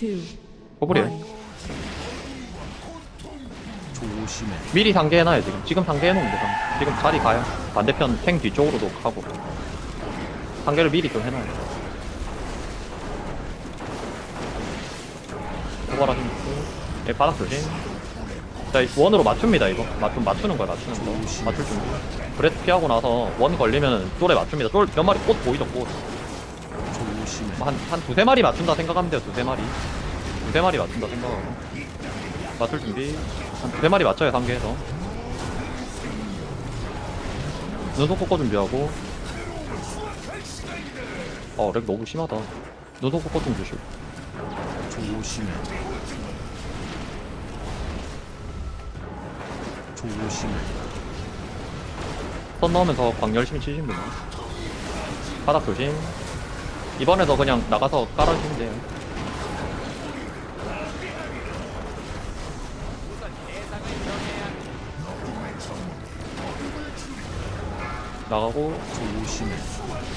two, 호불이에요. one. 조심해. 미리 상계해놔요 지금. 지금 상계해놓으면 돼. 상- 지금 자리 가요. 반대편 탱 뒤쪽으로도 하고. 상계를 미리 좀 해놔요. 호발하 힘 있고. 예, 바닥 조심. 자, 이 원으로 맞춥니다 이거. 맞춤 맞추는 거야 맞추는 거. 맞출 준비. 브레스 피하고 나서 원 걸리면 쫄에 맞춥니다. 쫄 몇 마리 꽃 보이죠 꽃. 조심해. 뭐 한, 한 두세 마리 맞춘다 생각하면 돼요, 두세 마리. 두세 마리 맞춘다 생각하고. 맞출 준비. 한 두세 마리 맞춰요, 상계에서. 눈썹 꺾어 준비하고. 어, 렉 너무 심하다. 눈썹 꺾어 좀 주시고. 조심해. 조심해. 선 넣으면서 광 열심히 치시면 돼요. 바닥 조심. 이번에도 그냥 나가서 깔아주시면 돼요. 나가고 조심해.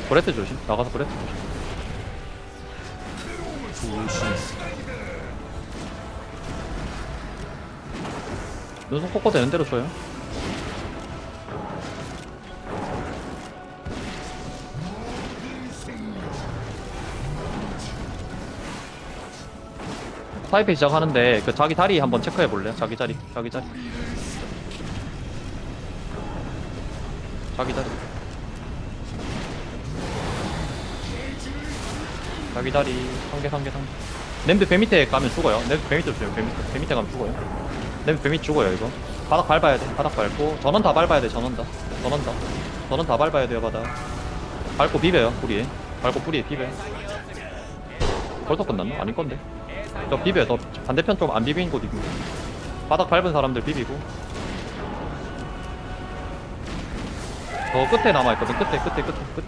브레스 조심. 나가서 브레스 조심. 조심해. 눈썹 꺾어 되는 대로 쳐요. 타이페 시작하는데 그 자기 다리 한번 체크해 볼래요? 자기 자리, 자기 자리. 자기 다리. 자기 다리 상계 상계 상계. 냄드 배 밑에 가면 죽어요. 냄드 배 밑에 죽어요. 배 밑에, 배 밑에 가면 죽어요. 냄드 배 밑 죽어요 이거. 바닥 밟아야 돼. 바닥 밟고 전원 다 밟아야 돼. 전원 다. 전원 다. 전원 다 밟아야 돼요 바닥. 밟고 비벼요 뿌리에. 밟고 뿌리에 비벼요. 벌써 끝났나? 아닐 건데. 저 비벼요. 더 반대편 좀 안 비빈 곳 있고. 바닥 밟은 사람들 비비고. 저 끝에 남아있거든. 끝에, 끝에, 끝에, 끝.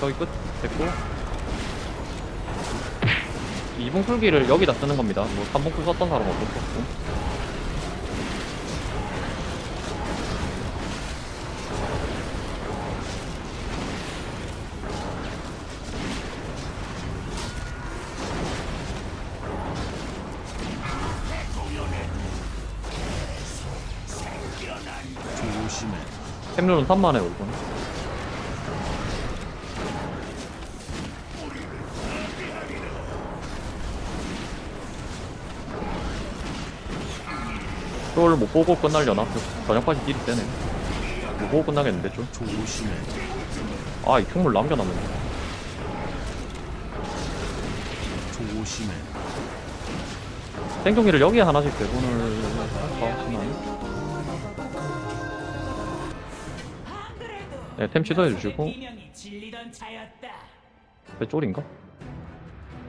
저기 끝. 됐고. 2분 풀기를 여기다 쓰는 겁니다. 뭐 3분 풀 썼던 사람은 어쩔 수 없고. 템률은 3만에 올건. 쫄못 보고 끝날려나? 그 저녁까지 딜이 세네. 못 보고 끝나겠는데 쫄? 조심해. 아, 이 흉물 남겨놨네. 조심해. 생존기를 여기에 하나씩 배분을 할까 네, 템 취소해 주시고. 비명이 질리던 차였다. 왜 쫄인가?